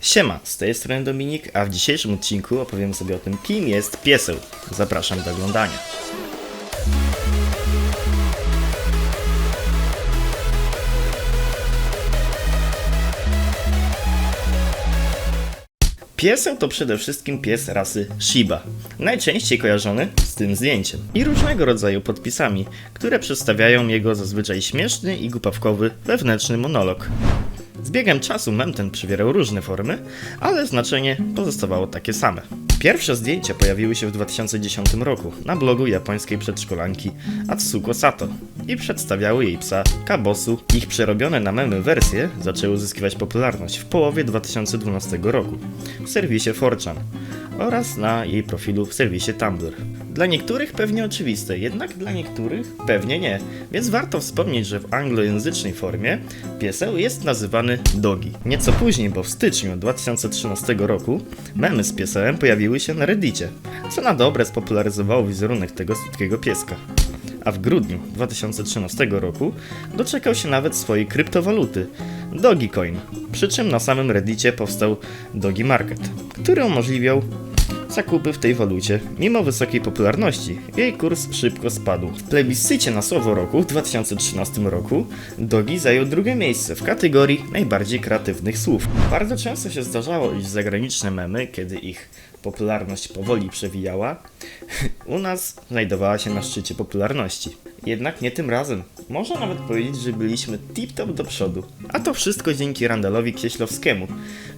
Siema, z tej strony Dominik, a w dzisiejszym odcinku opowiem sobie o tym, kim jest pieseł. Zapraszam do oglądania. Pieseł to przede wszystkim pies rasy Shiba, najczęściej kojarzony z tym zdjęciem i różnego rodzaju podpisami, które przedstawiają jego zazwyczaj śmieszny i głupawkowy wewnętrzny monolog. Z biegiem czasu mem ten przybierał różne formy, ale znaczenie pozostawało takie same. Pierwsze zdjęcia pojawiły się w 2010 roku na blogu japońskiej przedszkolanki Atsuko Sato i przedstawiały jej psa Kabosu. Ich przerobione na memy wersje zaczęły uzyskiwać popularność w połowie 2012 roku w serwisie 4chan oraz na jej profilu w serwisie Tumblr. Dla niektórych pewnie oczywiste, jednak dla niektórych pewnie nie, więc warto wspomnieć, że w anglojęzycznej formie pieseł jest nazywany Dogi. Nieco później, bo w styczniu 2013 roku, memy z piesełem pojawiły się na Reddicie, co na dobre spopularyzowało wizerunek tego słodkiego pieska. A w grudniu 2013 roku doczekał się nawet swojej kryptowaluty Dogecoin, przy czym na samym Reddicie powstał Dogi Market, który umożliwiał zakupy w tej walucie. Mimo wysokiej popularności, jej kurs szybko spadł. W plebiscycie na słowo roku w 2013 roku Dogi zajął drugie miejsce w kategorii najbardziej kreatywnych słów. Bardzo często się zdarzało, iż zagraniczne memy, kiedy ich popularność powoli przewijała, u nas znajdowała się na szczycie popularności. Jednak nie tym razem. Można nawet powiedzieć, że byliśmy tip-top do przodu. A to wszystko dzięki Randalowi Kieślowskiemu,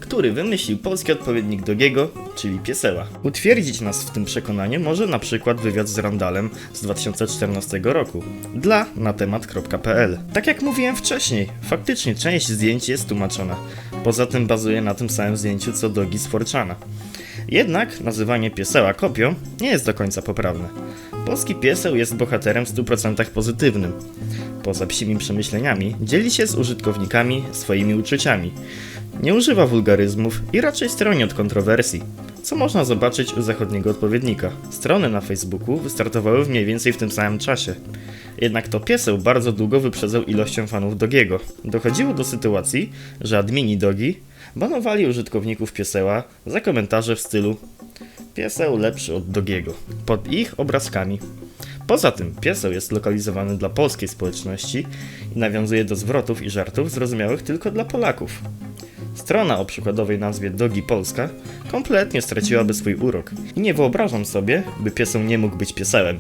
który wymyślił polski odpowiednik Dogiego, czyli pieseła. Utwierdzić nas w tym przekonaniu może na przykład wywiad z Randalem z 2014 roku dla natemat.pl. Tak jak mówiłem wcześniej, faktycznie część zdjęć jest tłumaczona. Poza tym bazuje na tym samym zdjęciu co Dogi z Forczana. Jednak nazywanie pieseła kopią nie jest do końca poprawne. Polski pieseł jest bohaterem w 100% pozytywnym. Poza psimi przemyśleniami dzieli się z użytkownikami swoimi uczuciami. Nie używa wulgaryzmów i raczej stroni od kontrowersji, co można zobaczyć u zachodniego odpowiednika. Strony na Facebooku wystartowały mniej więcej w tym samym czasie. Jednak to pieseł bardzo długo wyprzedzał ilością fanów Dogiego. Dochodziło do sytuacji, że admini Dogi banowali użytkowników pieseła za komentarze w stylu Pieseł lepszy od Dogiego pod ich obrazkami. Poza tym pieseł jest lokalizowany dla polskiej społeczności i nawiązuje do zwrotów i żartów zrozumiałych tylko dla Polaków. Strona o przykładowej nazwie Dogi Polska kompletnie straciłaby swój urok i nie wyobrażam sobie, by pieseł nie mógł być piesełem.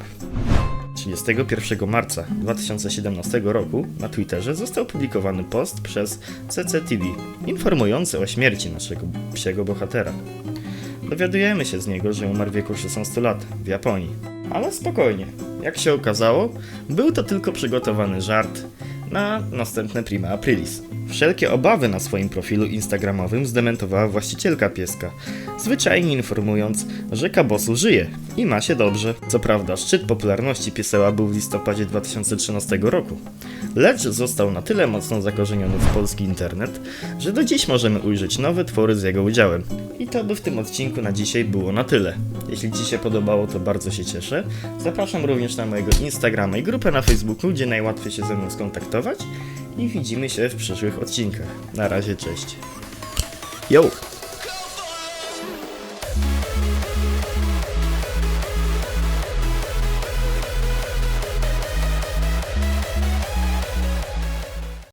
31 marca 2017 roku na Twitterze został publikowany post przez CCTV informujący o śmierci naszego psiego bohatera. Dowiadujemy się z niego, że umarł w wieku 16 lat w Japonii. Ale spokojnie, jak się okazało, był to tylko przygotowany żart na następne prima aprilis. Wszelkie obawy na swoim profilu instagramowym zdementowała właścicielka pieska, zwyczajnie informując, że Kabosu żyje i ma się dobrze. Co prawda, szczyt popularności pieseła był w listopadzie 2013 roku, lecz został na tyle mocno zakorzeniony w polski internet, że do dziś możemy ujrzeć nowe twory z jego udziałem. I to by w tym odcinku na dzisiaj było na tyle. Jeśli Ci się podobało, to bardzo się cieszę. Zapraszam również na mojego Instagrama i grupę na Facebooku, gdzie najłatwiej się ze mną skontaktować. I widzimy się w przyszłych odcinkach. Na razie, cześć. Yo!